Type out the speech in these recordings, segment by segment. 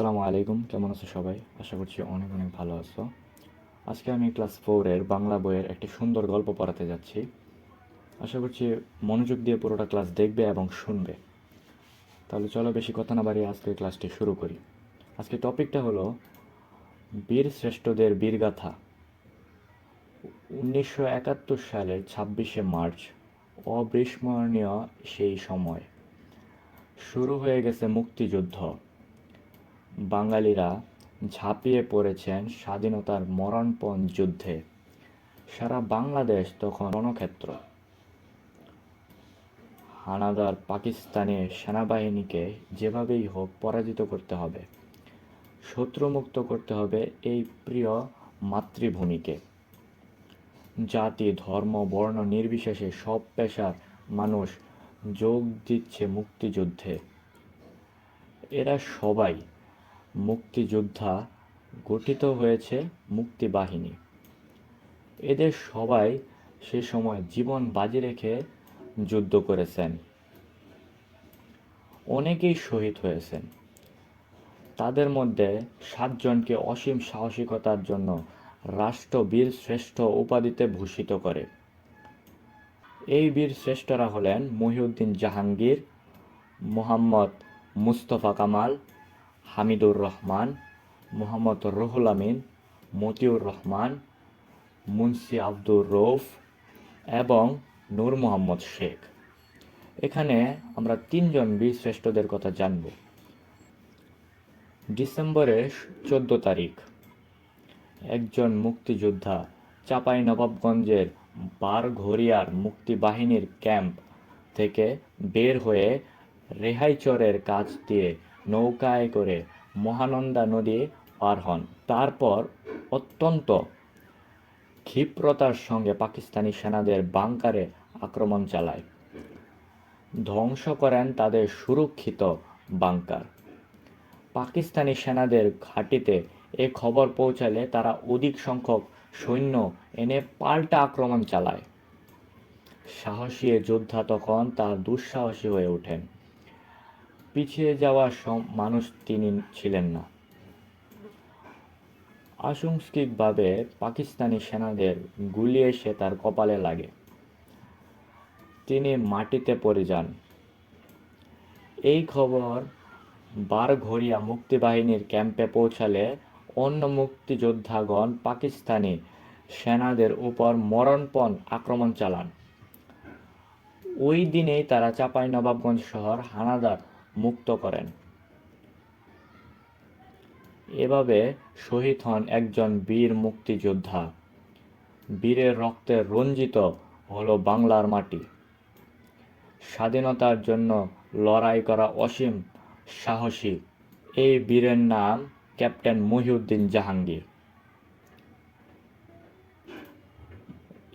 আসসালামু আলাইকুম। কেমন আছো সবাই? আশা করছি অনেক অনেক ভালো আছো। আজকে আমি ক্লাস ফোরের বাংলা বইয়ের একটি সুন্দর গল্প পড়াতে যাচ্ছি। আশা করছি মনোযোগ দিয়ে পুরোটা ক্লাস দেখবে এবং শুনবে। তাহলে চলো বেশি কথা না বাড়িয়ে আজকের ক্লাসটি শুরু করি। আজকে টপিকটা হলো বীর শ্রেষ্ঠদের বীরগাথা। উনিশশো একাত্তর সালের ছাব্বিশে মার্চ, অবিস্মরণীয় সেই সময়। শুরু হয়ে গেছে মুক্তিযুদ্ধ। বাঙালিরা ঝাঁপিয়ে পড়েছেন স্বাধীনতার মরণপণ যুদ্ধে। সারা বাংলাদেশ তখন রণক্ষেত্র। হানাদার পাকিস্তানি সেনাবাহিনীকে যেভাবেই হোক পরাজিত করতে হবে, শত্রুমুক্ত করতে হবে এই প্রিয় মাতৃভূমিকে। জাতি, ধর্ম, বর্ণ নির্বিশেষে সব পেশার মানুষ যোগ দিচ্ছে মুক্তিযুদ্ধে। এরা সবাই মুক্তিযোদ্ধা গঠিত হয়েছে মুক্তিবাহিনী এদের সবাই সে সময় জীবন বাজি রেখে যুদ্ধ করেছেন। অনেকেই শহীদ হয়েছেন। তাদের মধ্যে সাতজনকে অসীম সাহসিকতার জন্য রাষ্ট্র বীর শ্রেষ্ঠ উপাধিতে ভূষিত করে। এই বীর শ্রেষ্ঠরা হলেন মহিউদ্দিন জাহাঙ্গীর, মোহাম্মদ মুস্তফা কামাল হামিদুর রহমান মোহাম্মদ রুহুল আমিন, মতিউর রহমান, মুন্সি আব্দুর রৌফ এবং নূর মোহাম্মদ শেখ। এখানে আমরা তিনজন বীর শ্রেষ্ঠদের কথা জানব। ডিসেম্বরের চোদ্দ তারিখ, একজন মুক্তিযোদ্ধা চাপাই নবাবগঞ্জের বারঘরিয়ার মুক্তিবাহিনীর ক্যাম্প থেকে বের হয়ে রেহাইচরের কাজ দিয়ে নৌকায় করে মহানন্দা নদী পার হন। তারপর অত্যন্ত ক্ষিপ্রতার সঙ্গে পাকিস্তানি সেনাদের বাংকারে আক্রমণ চালায়। ধ্বংস করেন তাদের সুরক্ষিত বাংকার। পাকিস্তানি সেনাদের ঘাঁটিতে এ খবর পৌঁছালে তারা অধিক সংখ্যক সৈন্য এনে পাল্টা আক্রমণ চালায়। সাহসী যোদ্ধা তখন তার দুঃসাহসী হয়ে ওঠেন। পিছিয়ে যাওয়া মানুষ তিনি ছিলেন না। আংশিকভাবে পাকিস্তানি সেনাদের গুলি এসে তার কপালে লাগে। তিনি মাটিতে পড়ে যান। এই খবর বারঘরিয়া মুক্তিবাহিনীর ক্যাম্পে পৌঁছালে অন্য মুক্তিযোদ্ধাগণ পাকিস্তানি সেনাদের উপর মরণপণ আক্রমণ চালান। ওই দিনেই তারা চাপাই নবাবগঞ্জ শহর হানাদার মুক্ত করেন। এভাবে শহীদ হন একজন বীর মুক্তিযোদ্ধা। বীরের রক্তে রঞ্জিত হলো বাংলার মাটি। স্বাধীনতার জন্য লড়াই করা অসীম সাহসী এই বীরের নাম ক্যাপ্টেন মহিউদ্দিন জাহাঙ্গীর।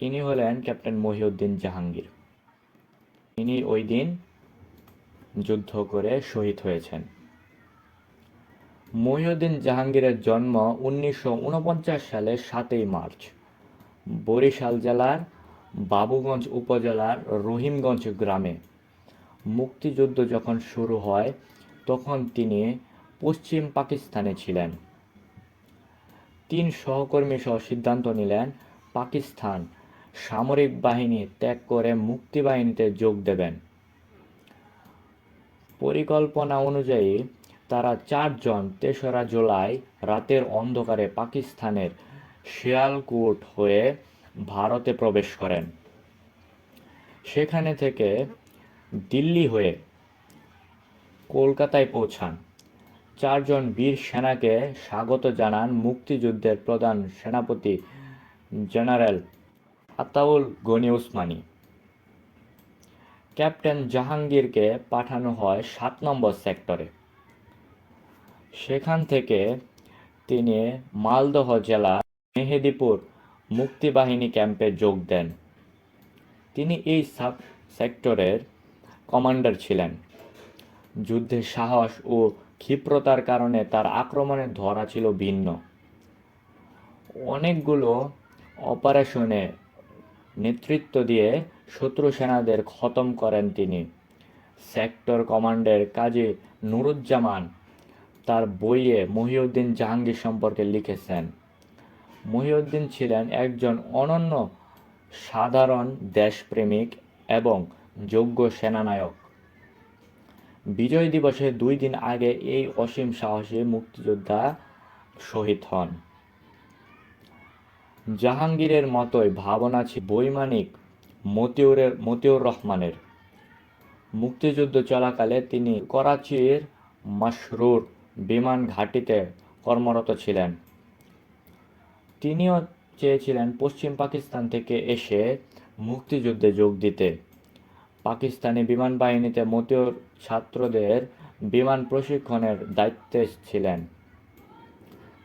ইনি হলেন ক্যাপ্টেন মহিউদ্দিন জাহাঙ্গীর। ইনি ওই দিন যুদ্ধ করে শহীদ হয়েছেন। মহিউদ্দিন জাহাঙ্গীরের জন্ম উনিশশো সালে সাতই মার্চ। বরিশাল জেলার বাবুগঞ্জ উপজেলার রহিমগঞ্জ গ্রামে মুক্তিযুদ্ধ যখন শুরু হয়, তখন তিনি পশ্চিম পাকিস্তানে ছিলেন। তিন সহকর্মী সহ সিদ্ধান্ত নিলেন, পাকিস্তান সামরিক বাহিনী ত্যাগ করে মুক্তিবাহিনীতে যোগ দেবেন। পরিকল্পনা অনুযায়ী তারা চারজন তেসরা জুলাই রাতের অন্ধকারে পাকিস্তানের শিয়ালকোট হয়ে ভারতে প্রবেশ করেন। সেখানে থেকে দিল্লি হয়ে কলকাতায় পৌঁছান। চারজন বীর সেনাকে স্বাগত জানান মুক্তিযুদ্ধের প্রধান সেনাপতি জেনারেল আতাউল গনি উসমানী। ক্যাপ্টেন জাহাঙ্গীরকে পাঠানো হয় সাত নম্বর সেক্টরে। সেখান থেকে তিনি মালদহ জেলা মেহেদিপুর মুক্তিবাহিনী ক্যাম্পে যোগ দেন। তিনি এই সাব সেক্টরের কমান্ডার ছিলেন। যুদ্ধে সাহস ও ক্ষিপ্রতার কারণে তার আক্রমণের ধরা ছিল ভিন্ন। অনেকগুলো অপারেশনে নেতৃত্ব দিয়ে শত্রু সেনাদের খতম করেন তিনি। সেক্টর কমান্ডের কাজী নুরুজ্জামান তার বইয়ে মহিউদ্দিন জাহাঙ্গীর সম্পর্কে লিখেছেন। মহিউদ্দিন ছিলেন একজন অনন্য সাধারণ দেশপ্রেমিক এবং যোগ্য সেনানায়ক। বিজয় দিবসের দুই দিন আগে এই অসীম সাহসী মুক্তিযোদ্ধা শহীদ হন। জাহাঙ্গীরের মতোই ভাবনা ছিল বৈমানিক মতিউরের, মতিউর রহমানের। মুক্তিযুদ্ধ চলাকালে তিনি করাচির মাসরুর বিমান ঘাঁটিতে কর্মরত ছিলেন। তিনিও চেয়েছিলেন পশ্চিম পাকিস্তান থেকে এসে মুক্তিযুদ্ধে যোগ দিতে। পাকিস্তানি বিমান বাহিনীতে মতিউর ছাত্রদের বিমান প্রশিক্ষণের দায়িত্বে ছিলেন।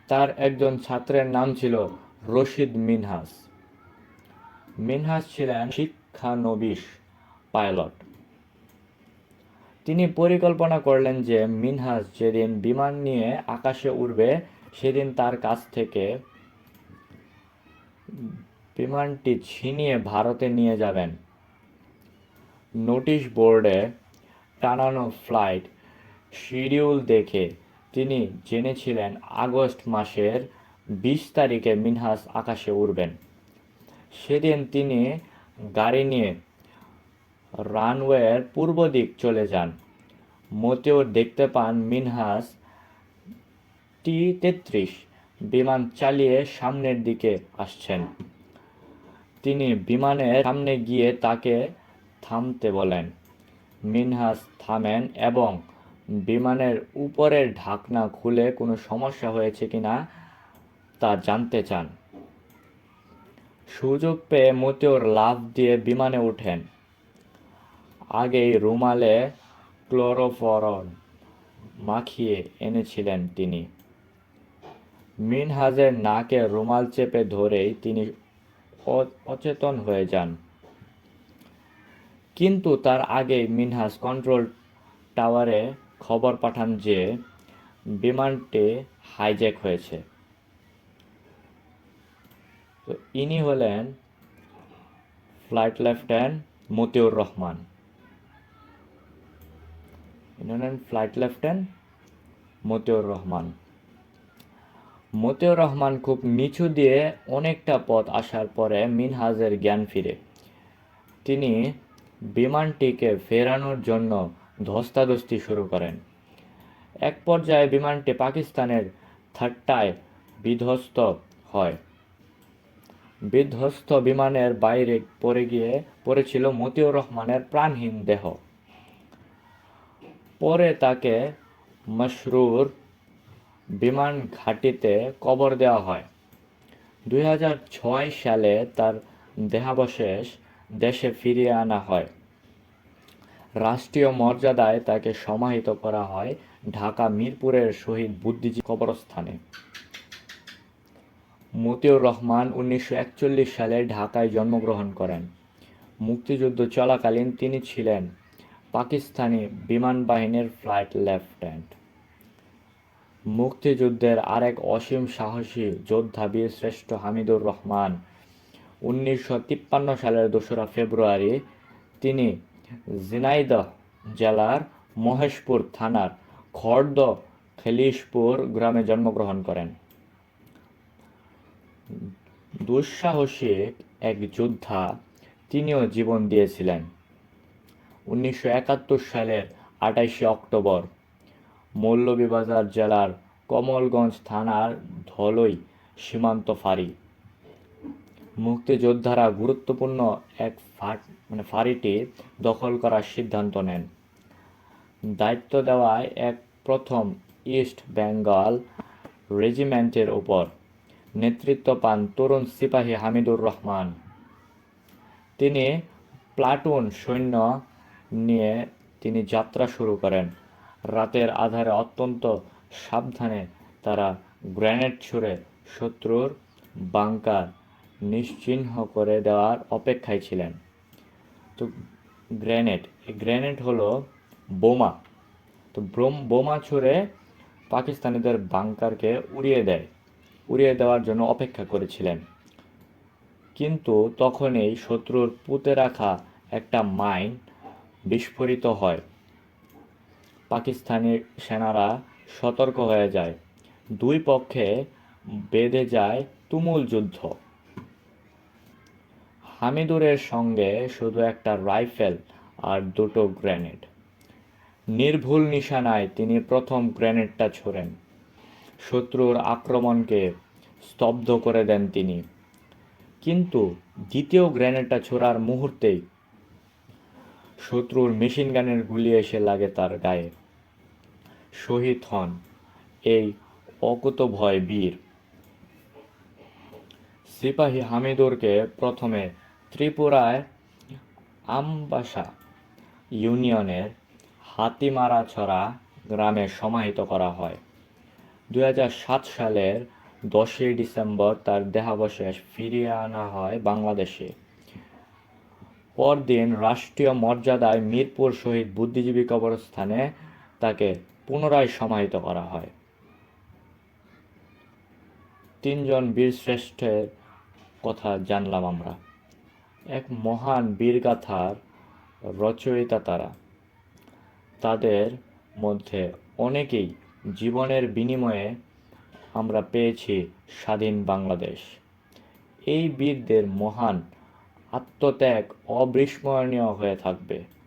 তার একজন ছাত্রের নাম ছিল রশিদ মিনহাস। মিনহাস ছিলেন শিক্ষানবিশ পাইলট। তিনি পরিকল্পনা করলেন যে মিনহাস যেদিন বিমান নিয়ে আকাশে উড়বে, সেদিন তার কাছ থেকে বিমানটি ছিনিয়ে ভারতে নিয়ে যাবেন। নোটিশ বোর্ডে টানানো ফ্লাইট শিডিউল দেখে তিনি জেনেছিলেন আগস্ট মাসের বিশ তারিখে মিনহাস আকাশে উড়বেন। সেদিন তিনি গাড়ি নিয়ে রানওয়ের পূর্ব দিক চলে যান। মতিউর দেখতে পান মিনহাস টি তেত্রিশ বিমান চালিয়ে সামনের দিকে আসছেন। তিনি বিমানের সামনে গিয়ে তাকে থামতে বলেন। মিনহাস থামেন এবং বিমানের উপরের ঢাকনা খুলে কোনো সমস্যা হয়েছে কিনা তা জানতে চান। সুযোগ পেয়ে মতিউর লাফ দিয়ে বিমানে ওঠেন আগেই রুমালে ক্লোরোফরন মাখিয়ে এনেছিলেন তিনি। মিনহাজের নাকে রুমাল চেপে ধরেই তিনি অচেতন হয়ে যান। কিন্তু তার আগেই মিনহাজ কন্ট্রোল টাওয়ারে খবর পাঠান যে, বিমানটি হাইজ্যাক হয়েছে। তো ইনি হলেন ফ্লাইট লেফটেন্যান্ট মতিউর রহমান ইনি হলেন ফ্লাইট লেফটেন্যান্ট মতিউর রহমান মতিউর রহমান খুব নিচু দিয়ে অনেকটা পথ আসার পরে মিনহাজের জ্ঞান ফিরে। তিনি বিমানটিকে ফেরানোর জন্য ধস্তাধস্তি শুরু করেন। এক পর্যায়ে বিমানটি পাকিস্তানের থাট্টায় বিধ্বস্ত হয়। বিধ্বস্ত বিমানের বাইরে পড়ে গিয়ে পড়েছিল মতিউর রহমানের প্রাণহীন দেহ। পরে তাকে মশরুর বিমান ঘাঁটিতে কবর দেওয়া হয়। দুই হাজার ছয় সালে তার দেহাবশেষ দেশে ফিরিয়ে আনা হয়। রাষ্ট্রীয় মর্যাদায় তাকে সমাহিত করা হয় ঢাকা মিরপুরের শহীদ বুদ্ধিজীবী কবরস্থানে। মতিউর রহমান উনিশশো একচল্লিশ সালে ঢাকায় জন্মগ্রহণ করেন। মুক্তিযুদ্ধ চলাকালীন তিনি ছিলেন পাকিস্তানি বিমান বাহিনীর ফ্লাইট লেফটেন্যান্ট। মুক্তিযুদ্ধের আরেক অসীম সাহসী যোদ্ধা বীর শ্রেষ্ঠ হামিদুর রহমান উনিশশো তিপ্পান্ন সালের দোসরা ফেব্রুয়ারি তিনি ঝিনাইদহ জেলার মহেশপুর থানার খর্দ খেলিশপুর গ্রামে জন্মগ্রহণ করেন। দুঃসাহসিক এক যোদ্ধা তিনিও জীবন দিয়েছিলেন। উনিশশো একাত্তর সালের আটাইশে অক্টোবর, মৌলভীবাজার জেলার কমলগঞ্জ থানার ধলই সীমান্ত ফাঁড়ি। মুক্তিযোদ্ধারা গুরুত্বপূর্ণ এক মানে ফাঁড়িটি দখল করার সিদ্ধান্ত নেন। দায়িত্ব দেওয়ায় এক প্রথম ইস্ট বেঙ্গল রেজিমেন্টের ওপর নেতৃত্ব পান তরুণ সিপাহী হামিদুর রহমান। তিনি প্লাটুন সৈন্য নিয়ে তিনি যাত্রা শুরু করেন। রাতের আধারে অত্যন্ত সাবধানে তারা গ্রেনেড ছুড়ে শত্রুর বাংকার নিশ্চিহ্ন করে দেওয়ার অপেক্ষায় ছিলেন। তো গ্রেনেড, এই গ্রেনেড হলো বোমা। তো বোমা ছুড়ে পাকিস্তানিদের বাংকারকে উড়িয়ে দেয়। উড়িয়ে দেওয়ার জন্য অপেক্ষা করেছিলেন। কিন্তু তখনই শত্রুর পুঁতে রাখা একটা মাইন বিস্ফোরিত হয়। পাকিস্তানি সেনারা সতর্ক হয়ে যায়। দুই পক্ষে বেঁধে যায় তুমুল যুদ্ধ। হামিদুরের সঙ্গে শুধু একটা রাইফেল আর দুটো গ্রেনেড। নির্ভুল নিশানায় তিনি প্রথম গ্রেনেডটা ছোড়েন। শত্রুর আক্রমণকে স্তব্ধ করে দেন তিনি। কিন্তু দ্বিতীয় গ্রেনেডটা ছোড়ার মুহূর্তেই শত্রুর মেশিন গানের গুলি এসে লাগে তার গায়ে। শহীদ হন এই অকুতভয় বীর। সিপাহী হামিদুরকে প্রথমে ত্রিপুরায় আমবাসা ইউনিয়নের হাতিমারাছড়া গ্রামে সমাহিত করা হয়। দুই হাজার সাত সালের দশই ডিসেম্বর তার দেহাবশেষ ফিরিয়ে আনা হয় বাংলাদেশে। পরদিন রাষ্ট্রীয় মর্যাদায় মিরপুর শহীদ বুদ্ধিজীবী কবরস্থানে তাকে পুনরায় সমাহিত করা হয়। তিনজন বীরশ্রেষ্ঠের কথা জানলাম আমরা। এক মহান বীরগাথার রচয়িতা তারা। তাদের মধ্যে অনেকেই জীবনের বিনিময়ে আমরা পেয়েছি স্বাধীন বাংলাদেশ। এই বীরদের মহান আত্মত্যাগ অবিস্মরণীয় হয়ে থাকবে।